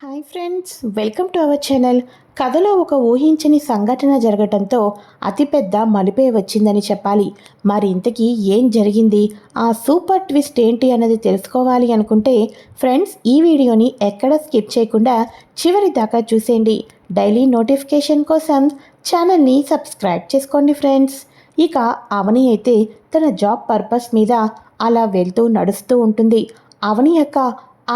Hi friends welcome to our channel కథలో ఒక ఊహించని సంఘటన జరగటంతో అతిపెద్ద మలిపే వచ్చిందని చెప్పాలి. మరి ఇంతకీ ఏం జరిగింది? ఆ సూపర్ ట్విస్ట్ ఏంటి అన్నది తెలుసుకోవాలి అనుకుంటే ఫ్రెండ్స్ ఈ వీడియోని ఎక్కడ స్కిప్ చేయకుండా చివరి దాకా చూసేయండి. డైలీ నోటిఫికేషన్ కోసం ఛానల్ని సబ్స్క్రైబ్ చేసుకోండి ఫ్రెండ్స్ ఇక అవని అయితే తన జాబ్ పర్పస్ మీద అలా వెళ్తూ నడుస్తూ ఉంటుంది. అవని యొక్క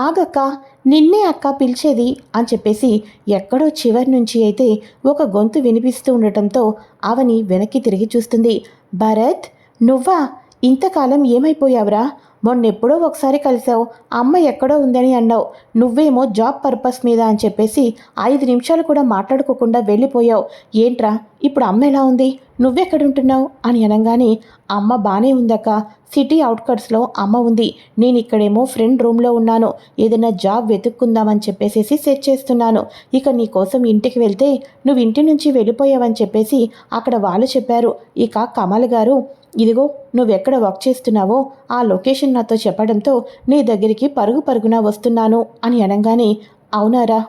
ఆగక్క నిన్నే అక్క పిలిచేది అని చెప్పేసి ఎక్కడో చివరి నుంచి అయితే ఒక గొంతు వినిపిస్తూ ఉండటంతో అవని వెనక్కి తిరిగి చూస్తుంది. భరత్ నువ్వా? ఇంతకాలం ఏమైపోయావురా? మొన్నెప్పుడో ఒకసారి కలిసావు. అమ్మ ఎక్కడో ఉందని అన్నావు. నువ్వేమో జాబ్ పర్పస్ మీద అని చెప్పేసి ఐదు నిమిషాలు కూడా మాట్లాడుకోకుండా వెళ్ళిపోయావు. ఏంట్రా? ఇప్పుడు అమ్మ ఎలా ఉంది? నువ్వెక్కడుంటున్నావు? అని అనగానే అమ్మ బాగానే ఉందక్క. సిటీ అవుట్కట్స్లో అమ్మ ఉంది. నేను ఇక్కడేమో ఫ్రెండ్ రూమ్లో ఉన్నాను. ఏదైనా జాబ్ వెతుక్కుందామని చెప్పేసి సెట్ చేస్తున్నాను. ఇక నీ కోసం ఇంటికి వెళ్తే నువ్వు ఇంటి నుంచి వెళ్ళిపోయావని చెప్పేసి అక్కడ వాళ్ళు చెప్పారు. ఇక కమల్ గారు ఇదిగో నువ్వెక్కడ వర్క్ చేస్తున్నావో ఆ లొకేషన్ నాతో చెప్పడంతో నీ దగ్గరికి పరుగు పరుగున వస్తున్నాను అని అనగానే అవునారా?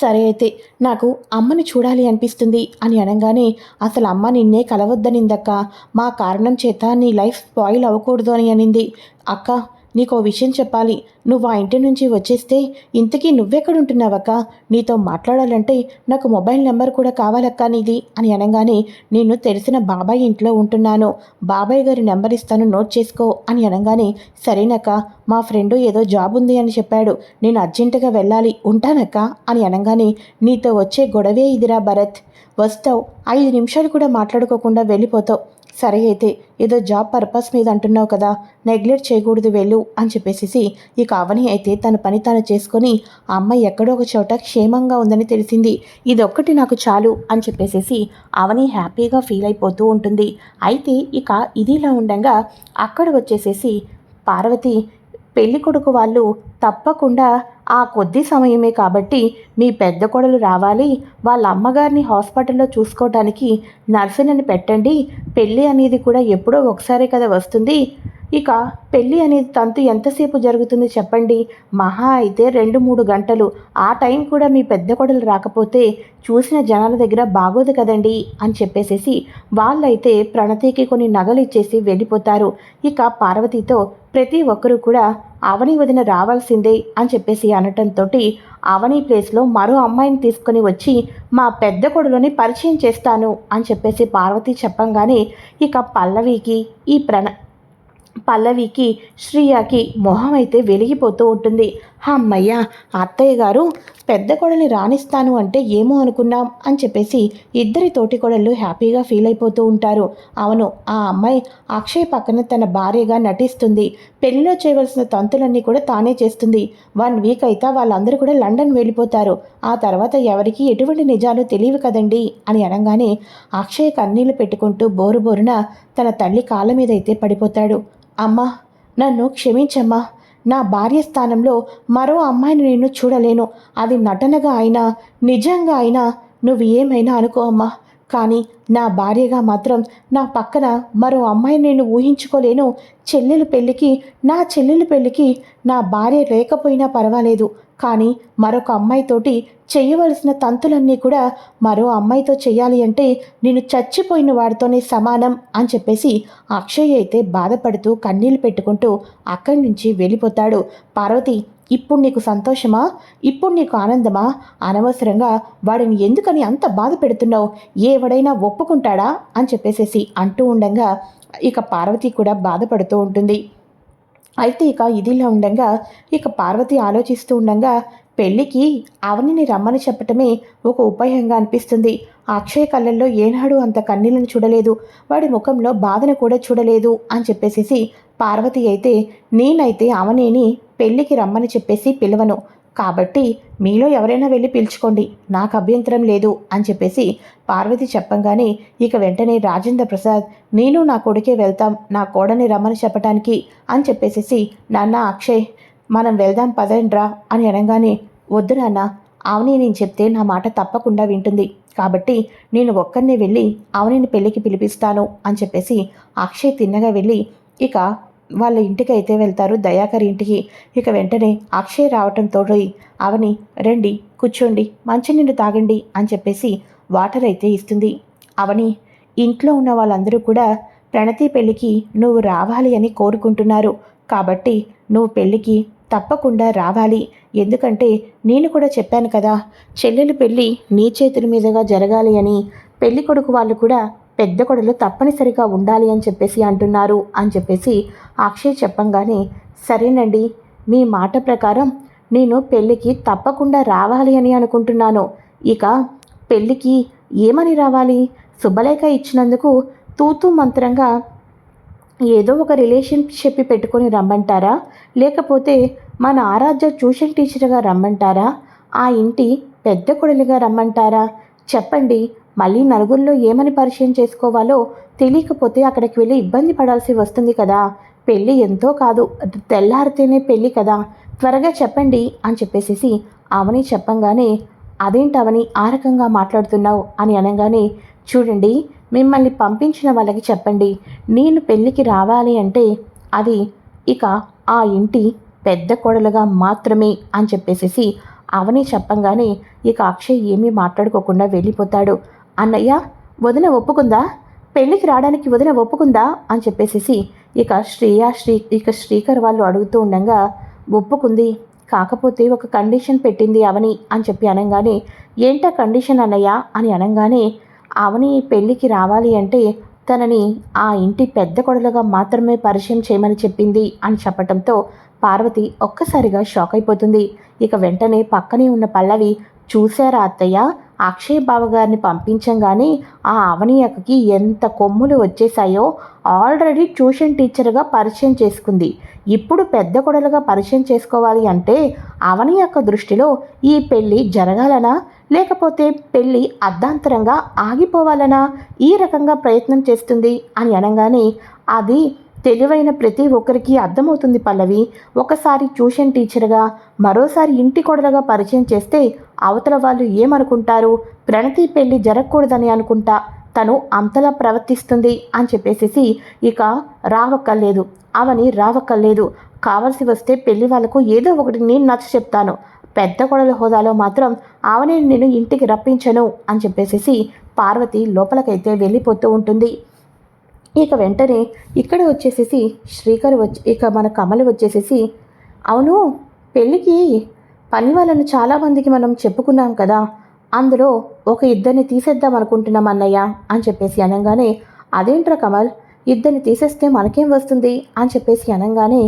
సరే అయితే నాకు అమ్మని చూడాలి అనిపిస్తుంది అని అనగానే అసలు అమ్మ నిన్నే కలవద్దనిందక్క. మా కారణం చేత నీ లైఫ్ స్పాయిల్ అవ్వకూడదు అని అనింది. అక్క నీకో విషయం చెప్పాలి. నువ్వు ఆ ఇంటి నుంచి వచ్చేస్తే ఇంతకీ నువ్వెక్కడుంటున్నావక్క? నీతో మాట్లాడాలంటే నాకు మొబైల్ నెంబర్ కూడా కావాలక్క నీది అని అనగానే నేను తెలిసిన బాబాయ్ ఇంట్లో ఉంటున్నాను. బాబాయ్ గారి నెంబర్ ఇస్తాను నోట్ చేసుకో అని అనగానే సరేనక్క మా ఫ్రెండు ఏదో జాబ్ ఉంది అని చెప్పాడు. నేను అర్జెంటుగా వెళ్ళాలి ఉంటానక్క అని అనగానే నీతో వచ్చే గొడవే ఇదిరా భరత్. వస్తావు ఐదు నిమిషాలు కూడా మాట్లాడుకోకుండా వెళ్ళిపోతావు. సరే అయితే ఏదో జాబ్ పర్పస్ మీద అంటున్నావు కదా నెగ్లెక్ట్ చేయకూడదు వెళ్ళు అని చెప్పేసి ఇక అవని అయితే తన పని తాను చేసుకొని ఆ అమ్మాయి ఎక్కడో ఒక చోట క్షేమంగా ఉందని తెలిసింది. ఇదొక్కటి నాకు చాలు అని చెప్పేసి అవని హ్యాపీగా ఫీల్ అయిపోతూ ఉంటుంది. అయితే ఇక ఇదిలా ఉండగా అక్కడ వచ్చేసేసి పార్వతి పెళ్ళి కొడుకు వాళ్ళు తప్పకుండా ఆ కొద్ది సమయమే కాబట్టి మీ పెద్ద కొడలు రావాలి. వాళ్ళ అమ్మగారిని హాస్పిటల్లో చూసుకోవడానికి నర్సులను పెట్టండి. పెళ్ళి అనేది కూడా ఎప్పుడో ఒకసారి కదా వస్తుంది. ఇక పెళ్ళి అనేది తంతు ఎంతసేపు జరుగుతుంది చెప్పండి. మహా అయితే రెండు మూడు గంటలు. ఆ టైం కూడా మీ పెద్ద కొడలు రాకపోతే చూసిన జనాల దగ్గర బాగోదు కదండి అని చెప్పేసేసి వాళ్ళైతే ప్రణతికి కొన్ని నగలు ఇచ్చేసి వెళ్ళిపోతారు. ఇక పార్వతితో ప్రతి ఒక్కరూ కూడా అవని వదిన రావాల్సిందే అని చెప్పేసి అనటంతో అవని ప్లేస్లో మరో అమ్మాయిని తీసుకొని వచ్చి మా పెద్ద కొడులోని పరిచయం చేస్తాను అని చెప్పేసి పార్వతి చెప్పంగానే ఇక పల్లవికి ఈ ప్రణ పల్లవికి శ్రీయాకి మొహం అయితే వెలిగిపోతూ ఉంటుంది. అమ్మయ్య అత్తయ్య గారు పెద్ద కొడల్ని రాణిస్తాను అంటే ఏమో అనుకున్నాం అని చెప్పేసి ఇద్దరి తోటి కొడళ్ళు హ్యాపీగా ఫీల్ అయిపోతూ ఉంటారు. అవును ఆ అమ్మాయి అక్షయ్ పక్కన తన భార్యగా నటిస్తుంది. పెళ్ళిలో చేయవలసిన తంతులన్నీ కూడా తానే చేస్తుంది. వన్ వీక్ అయితే వాళ్ళందరూ కూడా లండన్ వెళ్ళిపోతారు. ఆ తర్వాత ఎవరికి ఎటువంటి నిజాలు తెలియవు కదండి అని అనగానే అక్షయ్ కన్నీళ్ళు పెట్టుకుంటూ బోరు బోరున తన తల్లి కాళ్ళ మీద అయితే పడిపోతాడు. అమ్మా నన్ను క్షమించమ్మా. నా భార్య స్థానంలో మరో అమ్మాయిని నేను చూడలేను. అది నటనగా అయినా నిజంగా అయినా నువ్వు ఏమైనా అనుకో అమ్మా. కానీ నా భార్యగా మాత్రం నా పక్కన మరో అమ్మాయిని నేను ఊహించుకోలేను. చెల్లెలు పెళ్ళికి నా చెల్లెలు పెళ్ళికి నా భార్య లేకపోయినా పర్వాలేదు. కానీ మరొక అమ్మాయితోటి చేయవలసిన తంతులన్నీ కూడా మరో అమ్మాయితో చేయాలి అంటే నేను చచ్చిపోయిన వాడితోనే సమానం అని చెప్పేసి అక్షయ్ అయితే బాధపడుతూ కన్నీళ్ళు పెట్టుకుంటూ అక్కడి నుంచి వెళ్ళిపోతాడు. పార్వతి ఇప్పుడు నీకు సంతోషమా? ఇప్పుడు నీకు ఆనందమా? అనవసరంగా వాడిని ఎందుకని అంత బాధ పెడుతున్నావు? ఎవడైనా ఒప్పుకుంటాడా? అని చెప్పేసేసి అంటూ ఉండగా ఇక పార్వతి కూడా బాధపడుతూ ఉంటుంది. అయితే ఇక ఇదిలా ఉండగా ఇక పార్వతి ఆలోచిస్తూ ఉండగా పెళ్ళికి అవనిని రమ్మని చెప్పటమే ఒక ఉపాయంగా అనిపిస్తుంది. అక్షయ కళ్ళల్లో ఏనాడు అంత కన్నీళ్ళను చూడలేదు. వాడి ముఖంలో బాధను కూడా చూడలేదు అని చెప్పేసి పార్వతి అయితే నేనైతే అవనేని పెళ్ళికి రమ్మని చెప్పేసి పిలవను. కాబట్టి మీలో ఎవరైనా వెళ్ళి పిలుచుకోండి. నాకు అభ్యంతరం లేదు అని చెప్పేసి పార్వతి చెప్పంగానే ఇక వెంటనే రాజేంద్ర ప్రసాద్ నేను నా కొడుకే వెళ్తాం నా కోడని రమ్మని చెప్పటానికి అని చెప్పేసేసి నాన్న అక్షయ్ మనం వెళ్దాం పదండ్రా అని అనగానే వద్దు నాన్న అవని నేను చెప్తే నా మాట తప్పకుండా వింటుంది. కాబట్టి నేను ఒక్కరినే వెళ్ళి అవనిని పెళ్ళికి పిలిపిస్తాను అని చెప్పేసి అక్షయ్ తిన్నగా వెళ్ళి ఇక వాళ్ళ ఇంటికి అయితే వెళ్తారు. దయాకర్ ఇంటికి. ఇక వెంటనే అక్షయ్ రావటంతో అవని రండి కూర్చోండి మంచినీళ్ళు తాగండి అని చెప్పేసి వాటర్ అయితే ఇస్తుంది. అవని ఇంట్లో ఉన్న వాళ్ళందరూ కూడా ప్రణతి పెళ్ళికి నువ్వు రావాలి అని కోరుకుంటున్నారు. కాబట్టి నువ్వు పెళ్ళికి తప్పకుండా రావాలి. ఎందుకంటే నేను కూడా చెప్పాను కదా చెల్లెలు పెళ్ళి నీ చేతుల మీదుగా జరగాలి అని. పెళ్ళికొడుకు వాళ్ళు కూడా పెద్ద కొడలు తప్పనిసరిగా ఉండాలి అని చెప్పేసి అంటున్నారు అని చెప్పేసి అక్షయ్ చెప్పంగానే సరేనండి మీ మాట ప్రకారం నేను పెళ్ళికి తప్పకుండా రావాలి అని అనుకుంటున్నాను. ఇక పెళ్ళికి ఏమని రావాలి? శుభలేఖ ఇచ్చినందుకు తూతూ మంత్రంగా ఏదో ఒక రిలేషన్షిప్ పెట్టుకొని రమ్మంటారా? లేకపోతే మన ఆరాధ్య ట్యూషన్ టీచర్గా రమ్మంటారా? ఆ ఇంటి పెద్ద కొడలిగా రమ్మంటారా? చెప్పండి మళ్ళీ నలుగురిలో ఏమని పరిచయం చేసుకోవాలో తెలియకపోతే అక్కడికి వెళ్ళి ఇబ్బంది పడాల్సి వస్తుంది కదా. పెళ్ళి ఎంతో కాదు. తెల్లారితేనే పెళ్ళి కదా. త్వరగా చెప్పండి అని చెప్పేసి అవని చెప్పంగానే అదేంటవని ఆ రకంగా మాట్లాడుతున్నావు? అని అనగానే చూడండి మిమ్మల్ని పంపించిన వాళ్ళకి చెప్పండి. నేను పెళ్ళికి రావాలి అంటే అది ఇక ఆ ఇంటి పెద్ద కోడలుగా మాత్రమే అని చెప్పేసేసి అవని చెప్పంగానే ఇక అక్షయ్ ఏమీ మాట్లాడుకోకుండా వెళ్ళిపోతాడు. అన్నయ్య వదిన ఒప్పుకుందా? పెళ్ళికి రావడానికి వదిన ఒప్పుకుందా? అని చెప్పేసేసి ఇక శ్రేయ శ్రీ ఇక శ్రీకర్ వాళ్ళు అడుగుతూ ఉండగా ఒప్పుకుంది. కాకపోతే ఒక కండిషన్ పెట్టింది అవని అని చెప్పి అనగానే ఏంటా కండిషన్ అన్నయ్య? అని అనగానే అవని పెళ్ళికి రావాలి అంటే తనని ఆ ఇంటి పెద్ద కొడలుగా మాత్రమే పరిచయం చేయమని చెప్పింది అని చెప్పటంతో పార్వతి ఒక్కసారిగా షాక్ అయిపోతుంది. ఇక వెంటనే పక్కనే ఉన్న పల్లవి చూశారా అత్తయ్య? అక్షయ్ బావ గారిని పంపించంగానే ఆ అవని ఎంత కొమ్ములు వచ్చేసాయో ఆల్రెడీ ట్యూషన్ టీచర్గా పరిచయం చేసుకుంది. ఇప్పుడు పెద్ద కొడలుగా పరిచయం చేసుకోవాలి అంటే అవని యొక్క దృష్టిలో ఈ పెళ్ళి జరగాలనా? లేకపోతే పెళ్ళి అర్ధాంతరంగా ఆగిపోవాలనా? ఈ రకంగా ప్రయత్నం చేస్తుంది అని అనగానే అది తెలివైన ప్రతి ఒక్కరికి అర్థమవుతుంది పల్లవి. ఒకసారి ట్యూషన్ టీచర్గా మరోసారి ఇంటి కొడలుగా పరిచయం చేస్తే అవతల వాళ్ళు ఏమనుకుంటారు? ప్రణతి పెళ్ళి జరగకూడదని అనుకుంటా తను అంతలా ప్రవర్తిస్తుంది అని చెప్పేసి ఇక రావక్కర్లేదు. అవని రావక్కర్లేదు. కావలసి వస్తే పెళ్ళి వాళ్ళకు ఏదో ఒకటి నేను నచ్చ చెప్తాను. పెద్ద కొడల హోదాలో మాత్రం ఆవనే నేను ఇంటికి రప్పించను అని చెప్పేసి పార్వతి లోపలికైతే వెళ్ళిపోతూ ఉంటుంది. ఇక వెంటనే ఇక్కడ వచ్చేసేసి శ్రీకర్ వచ్చి ఇక మన కమలు వచ్చేసేసి అవును పెళ్ళికి పని వాళ్ళను చాలామందికి మనం చెప్పుకున్నాం కదా అందులో ఒక ఇద్దరిని తీసేద్దాం అనుకుంటున్నాం అన్నయ్య అని చెప్పేసి అనగానే అదేంట్రా కమల్ ఇద్దరిని తీసేస్తే మనకేం వస్తుంది? అని చెప్పేసి అనగానే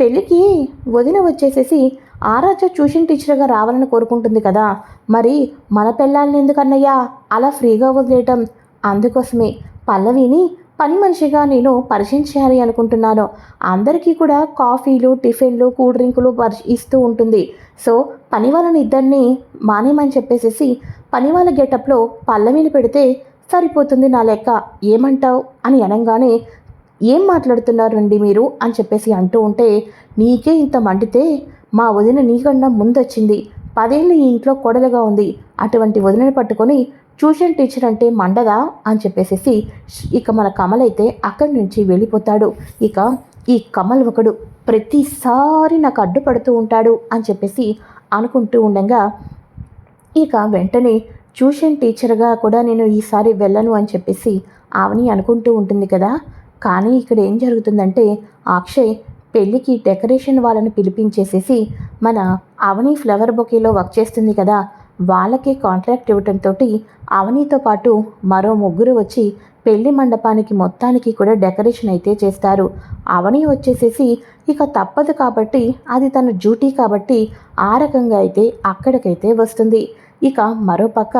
పెళ్ళికి వదిన వచ్చేసేసి ఆరాధ్య ట్యూషన్ టీచర్గా రావాలని కోరుకుంటుంది కదా మరి మన పెళ్ళాలని ఎందుకన్నయ్యా? అలా ఫ్రీగా వదిలేయటం అందుకోసమే. పల్లవిని పని మనిషిగా నేను పరిచయం చేయాలి అనుకుంటున్నాను. అందరికీ కూడా కాఫీలు టిఫిన్లు కూల్ డ్రింకులు ఇస్తూ ఉంటుంది. సో పని వాళ్ళని ఇద్దరిని మానేమని చెప్పేసేసి పని వాళ్ళ గెటప్లో పల్లవిని పెడితే సరిపోతుంది నా లెక్క. ఏమంటావు? అని అనగానే ఏం మాట్లాడుతున్నారండి మీరు? అని చెప్పేసి అంటూ ఉంటే నీకే ఇంత మండితే మా వదిన నీకన్నా ముందొచ్చింది. పదేళ్ళు ఈ ఇంట్లో కొడలుగా ఉంది. అటువంటి వదినని పట్టుకొని ట్యూషన్ టీచర్ అంటే మండదా అని చెప్పేసి ఇక మన కమల్ అయితే అక్కడి నుంచి వెళ్ళిపోతాడు. ఇక ఈ కమల్ ఒకడు ప్రతిసారి నాకు అడ్డుపడుతూ ఉంటాడు అని చెప్పేసి అనుకుంటూ ఉండగా ఇక వెంటనే ట్యూషన్ టీచర్గా కూడా నేను ఈసారి వెళ్ళను అని చెప్పేసి ఆవని అనుకుంటూ ఉంటుంది కదా. కానీ ఇక్కడ ఏం జరుగుతుందంటే అక్షయ్ పెళ్ళికి డెకరేషన్ వాళ్ళని పిలిపించేసేసి మన అవని ఫ్లవర్ బొకేలో వర్క్ చేస్తుంది కదా వాళ్ళకే కాంట్రాక్ట్ ఇవ్వటంతో అవనితో పాటు మరో ముగ్గురు వచ్చి పెళ్ళి మండపానికి మొత్తానికి కూడా డెకరేషన్ అయితే చేస్తారు. అవని వచ్చేసేసి ఇక తప్పదు కాబట్టి అది తన డ్యూటీ కాబట్టి ఆ రకంగా అయితే అక్కడికైతే వస్తుంది. ఇక మరోపక్క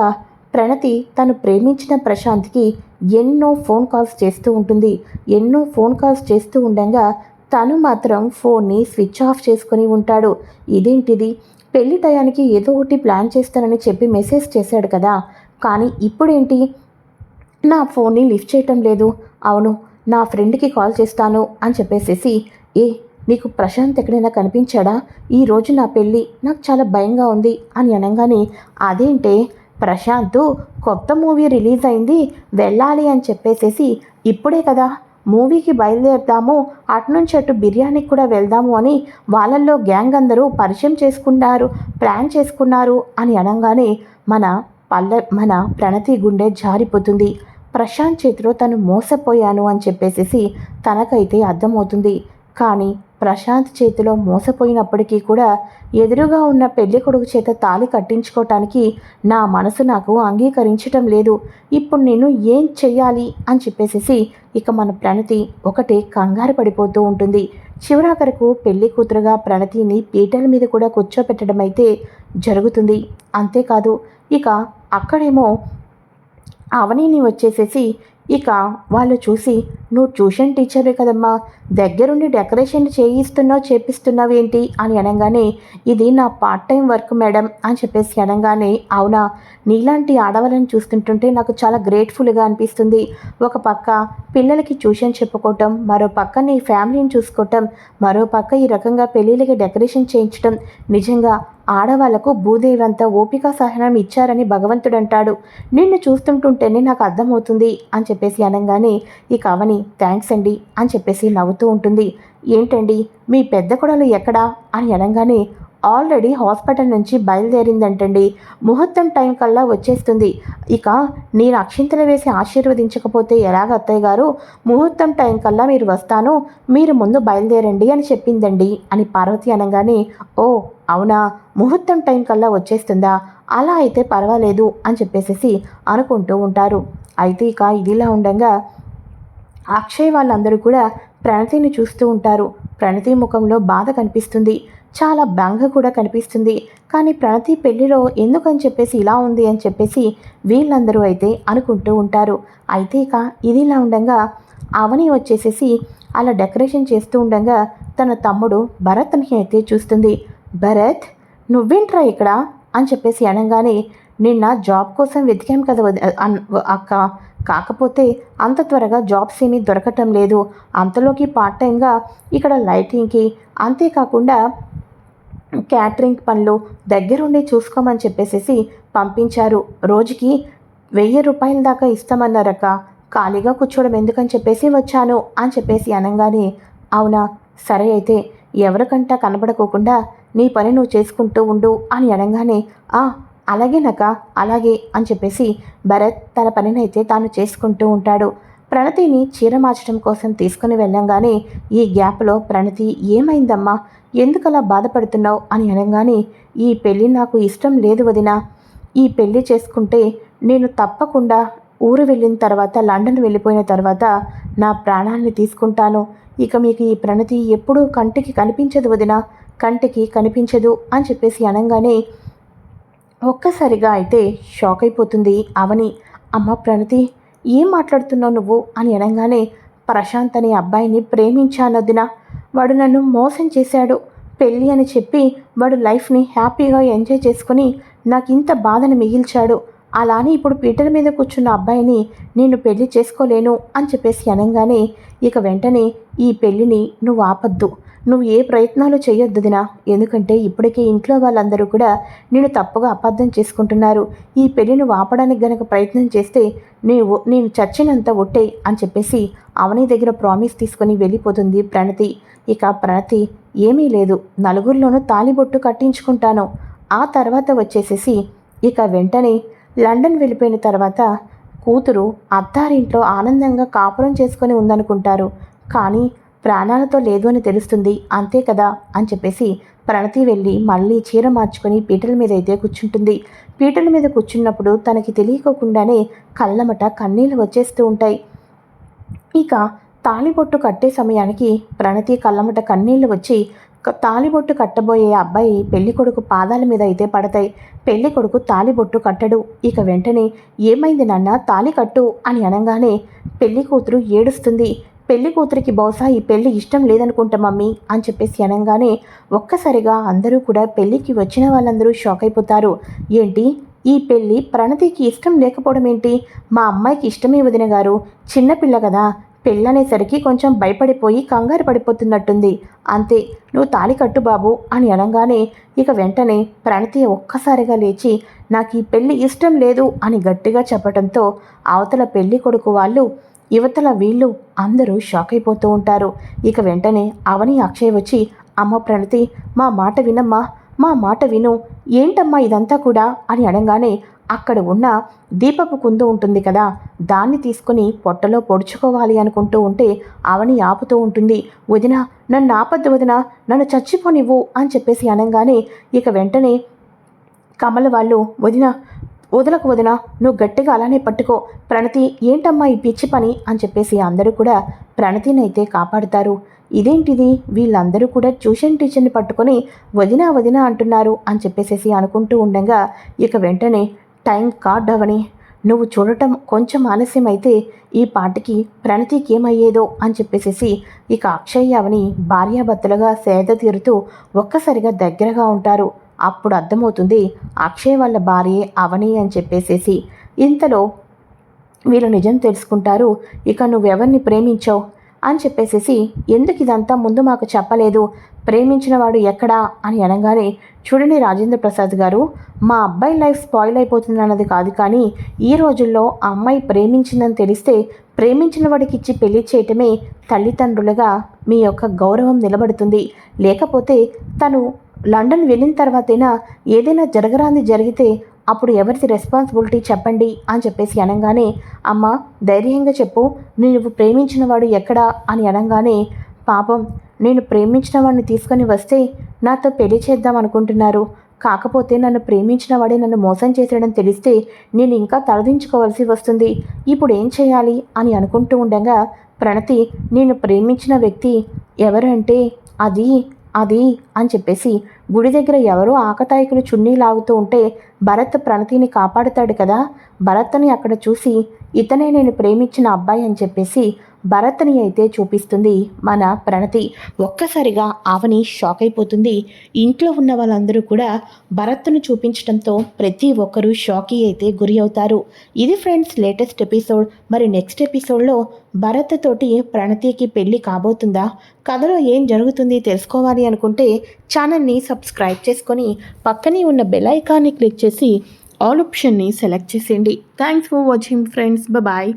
ప్రణతి తను ప్రేమించిన ప్రశాంత్కి ఎన్నో ఫోన్ కాల్స్ చేస్తూ ఉంటుంది. ఎన్నో ఫోన్ కాల్స్ చేస్తూ ఉండగా తను మాత్రం ఫోన్ని స్విచ్ ఆఫ్ చేసుకుని ఉంటాడు. ఇదేంటిది? పెళ్ళి టయానికి ఏదో ఒకటి ప్లాన్ చేస్తానని చెప్పి మెసేజ్ చేశాడు కదా. కానీ ఇప్పుడేంటి? నా ఫోన్ని లిఫ్ట్ చేయటం లేదు. అవును నా ఫ్రెండ్కి కాల్ చేస్తాను అని చెప్పేసేసి ఏ నీకు ప్రశాంత్ ఎక్కడైనా కనిపించాడా? ఈరోజు నా పెళ్ళి నాకు చాలా భయంగా ఉంది అని అనగానే అదేంటే ప్రశాంత్ కొత్త మూవీ రిలీజ్ అయింది వెళ్ళాలి అని చెప్పేసేసి ఇప్పుడే కదా మూవీకి బయలుదేరుదాము అటు నుంచి అటు బిర్యానీకి కూడా వెళ్దాము అని వాళ్ళల్లో గ్యాంగ్ అందరూ పరిచయం చేసుకున్నారు ప్లాన్ చేసుకున్నారు అని అనగానే మన పల్లె మన ప్రణతి గుండె జారిపోతుంది. ప్రశాంత్ చేతిలో తను మోసపోయాను అని చెప్పేసి తనకైతే అర్థమవుతుంది. కానీ ప్రశాంత్ చేతిలో మోసపోయినప్పటికీ కూడా ఎదురుగా ఉన్న పెళ్ళి కొడుకు చేత తాళి కట్టించుకోవటానికి నా మనసు నాకు అంగీకరించటం లేదు. ఇప్పుడు నేను ఏం చెయ్యాలి? అని చెప్పేసేసి ఇక మన ప్రణతి ఒకటే కంగారు పడిపోతూ ఉంటుంది. చివరాఖరకు పెళ్ళి కూతురుగా ప్రణతిని పీటల మీద కూడా కూర్చోపెట్టడం అయితే జరుగుతుంది. అంతేకాదు ఇక అక్కడేమో అవనీని వచ్చేసేసి ఇక వాళ్ళు చూసి నువ్వు ట్యూషన్ టీచర్వి కదమ్మా దగ్గరుండి డెకరేషన్ చేయిస్తున్నావు చేపిస్తున్నావు ఏంటి? అని అనగానే ఇది నా పార్ట్ టైం వర్క్ మేడం అని చెప్పేసి అనగానే అవునా నీలాంటి ఆడవాళ్ళని చూస్తుంటుంటే నాకు చాలా గ్రేట్ఫుల్గా అనిపిస్తుంది. ఒక పక్క పిల్లలకి ట్యూషన్ చెప్పుకోవటం మరో పక్క నీ ఫ్యామిలీని చూసుకోవటం మరో పక్క ఈ రకంగా పెళ్ళిళ్ళకి డెకరేషన్ చేయించడం నిజంగా ఆడవాళ్ళకు భూదేవంత ఓపిక సహనం ఇచ్చారని భగవంతుడు అంటాడు నిన్ను చూస్తుంటుంటేనే నాకు అర్థమవుతుంది అని చెప్పేసి అనగానే ఈ కవని థ్యాంక్స్ అండి అని చెప్పేసి నవ్వుతూ ఉంటుంది. ఏంటండి మీ పెద్ద కొడలు ఎక్కడా? అని అనగానే ఆల్రెడీ హాస్పిటల్ నుంచి బయలుదేరిందంటండి. ముహూర్తం టైం కల్లా వచ్చేస్తుంది. ఇక నేను అక్షింతలు వేసి ఆశీర్వదించకపోతే ఎలాగ అత్తయ్య గారు? ముహూర్తం టైం కల్లా మీరు వస్తాను. మీరు ముందు బయలుదేరండి అని చెప్పిందండి అని పార్వతి అనగానే ఓ అవునా? ముహూర్తం టైం కల్లా వచ్చేస్తుందా? అలా అయితే పర్వాలేదు అని చెప్పేసి అనుకుంటూ ఉంటారు. అయితే ఇక ఇదిలా ఉండగా అక్షయ్ వాళ్ళందరూ కూడా ప్రణతిని చూస్తూ ఉంటారు. ప్రణతి ముఖంలో బాధ కనిపిస్తుంది. చాలా బెంగ కూడా కనిపిస్తుంది. కానీ ప్రణతి పెళ్ళిలో ఎందుకని చెప్పేసి ఇలా ఉంది అని చెప్పేసి వీళ్ళందరూ అయితే అనుకుంటూ ఉంటారు. అయితే ఇక ఇది ఇలా ఉండగా అవని వచ్చేసేసి అలా డెకరేషన్ చేస్తూ ఉండగా తన తమ్ముడు భరత్ని అయితే చూస్తుంది. భరత్ నువ్వేంట్రా ఇక్కడ? అని చెప్పేసి అనగానే నిన్న జాబ్ కోసం వెతికాం కదా అక్క. కాకపోతే అంత త్వరగా జాబ్స్ ఏమీ దొరకటం లేదు. అంతలోకి పార్ట్ టైంగా ఇక్కడ లైటింగ్కి అంతేకాకుండా క్యాటరింగ్ పనులు దగ్గరుండి చూసుకోమని చెప్పేసి పంపించారు. రోజుకి వెయ్యి రూపాయల దాకా ఇస్తామన్నారక్క. ఖాళీగా కూర్చోవడం ఎందుకని చెప్పేసి వచ్చాను అని చెప్పేసి అనగానే అవునా? సరే అయితే ఎవరికంటా కనబడకోకుండా నీ పని నువ్వు చేసుకుంటూ ఉండు అని అనగానే ఆ అలాగేనక్క అలాగే అని చెప్పేసి భరత్ తన పనినైతే తాను చేసుకుంటూ ఉంటాడు. ప్రణతిని చీర మార్చడం కోసం తీసుకుని వెళ్ళంగానే ఈ గ్యాప్లో ప్రణతి ఏమైందమ్మా? ఎందుకలా బాధపడుతున్నావు అని అనగానే ఈ పెళ్ళి నాకు ఇష్టం లేదు వదినా. ఈ పెళ్ళి చేసుకుంటే నేను తప్పకుండా ఊరు వెళ్ళిన తర్వాత లండన్ వెళ్ళిపోయిన తర్వాత నా ప్రాణాన్ని తీసుకుంటాను. ఇక మీకు ఈ ప్రణతి ఎప్పుడూ కంటికి కనిపించదు వదినా. కంటికి కనిపించదు అని చెప్పేసి అనగానే ఒక్కసారిగా అయితే షాక్ అయిపోతుంది అవని. అమ్మ ప్రణతి ఏం మాట్లాడుతున్నావు నువ్వు అని అనగానే ప్రశాంత్ అనే అబ్బాయిని ప్రేమించానొద్దినా వాడు నన్ను మోసం చేశాడు. పెళ్ళి అని చెప్పి వాడు లైఫ్ని హ్యాపీగా ఎంజాయ్ చేసుకుని నాకు ఇంత బాధను మిగిల్చాడు. అలానే ఇప్పుడు పీటల మీద కూర్చున్న అబ్బాయిని నేను పెళ్ళి చేసుకోలేను అని చెప్పేసి అనగానే ఇక వెంటనే ఈ పెళ్ళిని నువ్వు ఆపద్దు. నువ్వు ఏ ప్రయత్నాలు చేయొద్దు దినా. ఎందుకంటే ఇప్పటికే ఇంట్లో వాళ్ళందరూ కూడా నేను తప్పుగా అబద్ధం చేసుకుంటున్నారు. ఈ పెళ్ళిని వాపడానికి ఆపడానికి గనక ప్రయత్నం చేస్తే నీవు నేను చచ్చినంత ఒట్టే అని చెప్పేసి అవని దగ్గర ప్రామిస్ తీసుకొని వెళ్ళిపోతుంది ప్రణతి. ఇక ప్రణతి ఏమీ లేదు. నలుగురిలోనూ తాలిబొట్టు కట్టించుకుంటాను. ఆ తర్వాత వచ్చేసేసి ఇక వెంటనే లండన్ వెళ్ళిపోయిన తర్వాత కూతురు అత్తారింట్లో ఆనందంగా కాపురం చేసుకొని ఉందనుకుంటారు. కానీ ప్రాణాలతో లేదు అని తెలుస్తుంది. అంతే కదా? అని చెప్పేసి ప్రణతి వెళ్ళి మళ్ళీ చీర మార్చుకొని పీటల మీద అయితే కూర్చుంటుంది. పీటల మీద కూర్చున్నప్పుడు తనకి తెలియకోకుండానే కళ్ళమట కన్నీళ్ళు వచ్చేస్తూ ఉంటాయి. ఇక తాళిబొట్టు కట్టే సమయానికి ప్రణతి కళ్ళమట కన్నీళ్ళు వచ్చి తాళిబొట్టు కట్టబోయే అబ్బాయి పెళ్ళి కొడుకు పాదాల మీద అయితే పడతాయి. పెళ్ళి కొడుకు తాళిబొట్టు కట్టడు. ఇక వెంటనే ఏమైంది నాన్న? తాళి కట్టు అని అనగానే పెళ్ళి కూతురు ఏడుస్తుంది. పెళ్ళి కూతురికి బహుశా ఈ పెళ్ళి ఇష్టం లేదనుకుంటా మమ్మీ అని చెప్పేసి అనగానే ఒక్కసారిగా అందరూ కూడా పెళ్ళికి వచ్చిన వాళ్ళందరూ షాక్ అయిపోతారు. ఏంటి? ఈ పెళ్ళి ప్రణతికి ఇష్టం లేకపోవడం ఏంటి? మా అమ్మాయికి ఇష్టమే వదిన గారు. చిన్నపిల్ల కదా. పెళ్ళనేసరికి కొంచెం భయపడిపోయి కంగారు పడిపోతున్నట్టుంది. అంతే నువ్వు తాళి కట్టు బాబు అని అనగానే ఇక వెంటనే ప్రణతి ఒక్కసారిగా లేచి నాకు ఈ పెళ్ళి ఇష్టం లేదు అని గట్టిగా చెప్పడంతో అవతల పెళ్ళి కొడుకు వాళ్ళు యువతల వీళ్ళు అందరూ షాక్ అయిపోతూ ఉంటారు. ఇక వెంటనే అవని అక్షయ్ వచ్చి అమ్మ ప్రణతి మా మాట వినమ్మా మా మాట విను. ఏంటమ్మా ఇదంతా కూడా? అని అనగానే అక్కడ ఉన్న దీపపు కుందు ఉంటుంది కదా దాన్ని తీసుకుని పొట్టలో పొడుచుకోవాలి అనుకుంటూ ఉంటే అవని ఆపుతూ ఉంటుంది. వదిన నన్ను ఆపద్దు వదిన నన్ను చచ్చిపోనివ్వు అని చెప్పేసి అనగానే ఇక వెంటనే కమల వాళ్ళు వదిన వదలకు వదిన నువ్వు గట్టిగా అలానే పట్టుకో. ప్రణతి ఏంటమ్మా ఈ పిచ్చి పని? అని చెప్పేసి అందరూ కూడా ప్రణతినైతే కాపాడుతారు. ఇదేంటిది? వీళ్ళందరూ కూడా ట్యూషన్ టీచర్ని పట్టుకొని వదిన వదిన అంటున్నారు అని చెప్పేసి అనుకుంటూ ఉండగా ఇక వెంటనే టైం కార్డ్ అవని నువ్వు చూడటం కొంచెం ఆలస్యమైతే అయితే ఈ పాటికి ప్రణతికి ఏమయ్యేదో అని చెప్పేసి ఇక అక్షయ్య అవని భార్యాభర్తలుగా సేద తీరుతూ ఒక్కసారిగా దగ్గరగా ఉంటారు. అప్పుడు అర్థమవుతుంది అక్షయ్ వాళ్ళ భార్యే అవని అని చెప్పేసేసి ఇంతలో వీళ్ళు నిజం తెలుసుకుంటారు ఇక నువ్వెవరిని ప్రేమించావు? అని చెప్పేసేసి ఎందుకు ఇదంతా ముందు మాకు చెప్పలేదు? ప్రేమించిన వాడు ఎక్కడా? అని అనగానే చూడండి రాజేంద్ర ప్రసాద్ గారు మా అబ్బాయి లైఫ్ స్పాయిల్ అయిపోతుంది అన్నది కాదు కానీ ఈ రోజుల్లో ఆ అమ్మాయి ప్రేమించిందని తెలిస్తే ప్రేమించిన వాడికి ఇచ్చి పెళ్ళి చేయటమే తల్లిదండ్రులుగా మీ యొక్క గౌరవం నిలబడుతుంది. లేకపోతే తను లండన్ వెళ్ళిన తర్వాతైనా ఏదైనా జరగరాంది జరిగితే అప్పుడు ఎవరిది రెస్పాన్సిబిలిటీ చెప్పండి అని చెప్పేసి అనగానే అమ్మ ధైర్యంగా చెప్పు. నువ్వు ప్రేమించిన వాడు ఎక్కడా? అని అనగానే పాపం నేను ప్రేమించిన వాడిని తీసుకొని వస్తే నాతో పెళ్ళి చేద్దాం అనుకుంటున్నారు. కాకపోతే నన్ను ప్రేమించిన వాడే నన్ను మోసం చేశాడని తెలిస్తే నేను ఇంకా తలదించుకోవాల్సి వస్తుంది. ఇప్పుడు ఏం చేయాలి? అని అనుకుంటూ ఉండగా ప్రణతి నేను ప్రేమించిన వ్యక్తి ఎవరంటే అది అది అని చెప్పేసి గుడి దగ్గర ఎవరో ఆకతాయికులు చున్నీ లాగుతూ ఉంటే భరత్ ప్రణతిని కాపాడుతాడు కదా. భరత్ని అక్కడ చూసి ఇతనే నేను ప్రేమించిన అబ్బాయి అని చెప్పేసి భరత్ని అయితే చూపిస్తుంది మన ప్రణతి. ఒక్కసారిగా ఆవని షాక్ అయిపోతుంది. ఇంట్లో ఉన్న వాళ్ళందరూ కూడా భరత్ను చూపించడంతో ప్రతి ఒక్కరూ షాకీ అయితే గురి అవుతారు. ఇది ఫ్రెండ్స్ లేటెస్ట్ ఎపిసోడ్. మరి నెక్స్ట్ ఎపిసోడ్లో భరత్ తోటి ప్రణతికి పెళ్ళి కాబోతుందా? కథలో ఏం జరుగుతుంది తెలుసుకోవాలి అనుకుంటే ఛానల్ని సబ్స్క్రైబ్ చేసుకొని పక్కనే ఉన్న బెల్ ఐకాన్ని క్లిక్ చేసి ఆల్ ఆప్షన్ని సెలెక్ట్ చేసేయండి. Thanks for watching friends. Bye.